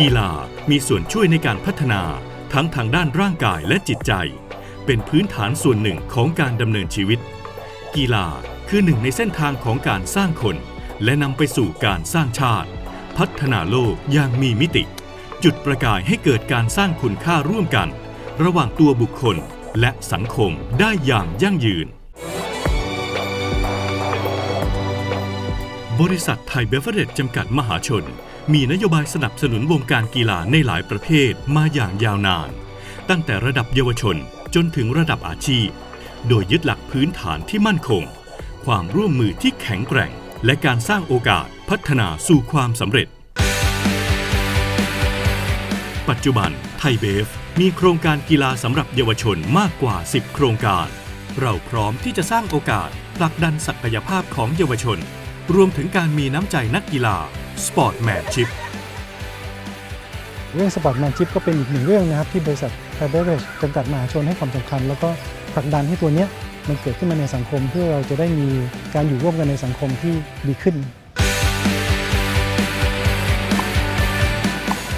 กีฬามีส่วนช่วยในการพัฒนาทั้งทางด้านร่างกายและจิตใจ เป็นพื้นฐานส่วนหนึ่งของการดำเนินชีวิต กีฬาคือหนึ่งในเส้นทางของการสร้างคน และนำไปสู่การสร้างชาติ พัฒนาโลกอย่างมีมิติ จุดประกายให้เกิดการสร้างคุณค่าร่วมกัน ระหว่างตัวบุคคลและสังคมได้อย่างยั่งยืน บริษัทไทยเบเวอร์เรจจำกัดมหาชน มีนโยบายสนับสนุนวงการกีฬาในหลายประเภทมาอย่างยาวนาน ตั้งแต่ระดับเยาวชนจนถึงระดับอาชีพ โดยยึดหลักพื้นฐานที่มั่นคง ความร่วมมือที่แข็งแกร่ง และการสร้างโอกาสพัฒนาสู่ความสำเร็จ ปัจจุบันไทยเบฟมีโครงการกีฬาสำหรับเยาวชนมากกว่า 10 โครงการ เราพร้อมที่จะสร้างโอกาสผลักดันศักยภาพของเยาวชน รวมถึงการมีน้ำใจนักกีฬา Sportmanship เรื่องสปอร์ตแมนชิพก็เป็นอีกหนึ่งเรื่องนะครับ ที่บริษัทไทเบเรจจำกัดมหาชนให้ความสำคัญ แล้วก็ผลักดันให้ตัวเนี้ยมันเกิดขึ้นมาในสังคมเพื่อเราจะได้มีการอยู่ร่วมกันในสังคมที่ดีขึ้น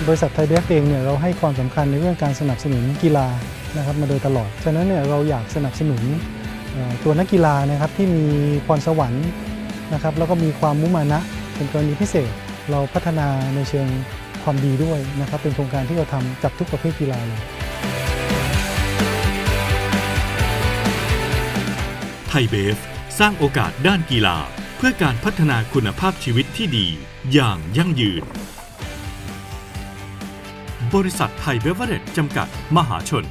บริษัทไทยเบฟเองเนี่ยเราให้ความสำคัญในเรื่องการสนับสนุนกีฬานะครับมาโดยตลอด ฉะนั้นเนี่ยเราอยากสนับสนุนตัวนักกีฬานะครับที่มีพรสวรรค์ นะครับแล้วก็มีความมุมานะเป็นกรณีพิเศษ เราพัฒนาในเชิงความดีด้วยนะครับเป็นโครงการที่เราทำกับทุกประเภทกีฬาเลยไทยเบฟสร้างโอกาสด้านกีฬา เพื่อการพัฒนาคุณภาพชีวิตที่ดีอย่างยั่งยืน บริษัทไทยเบเวอร์เรจจำกัดมหาชน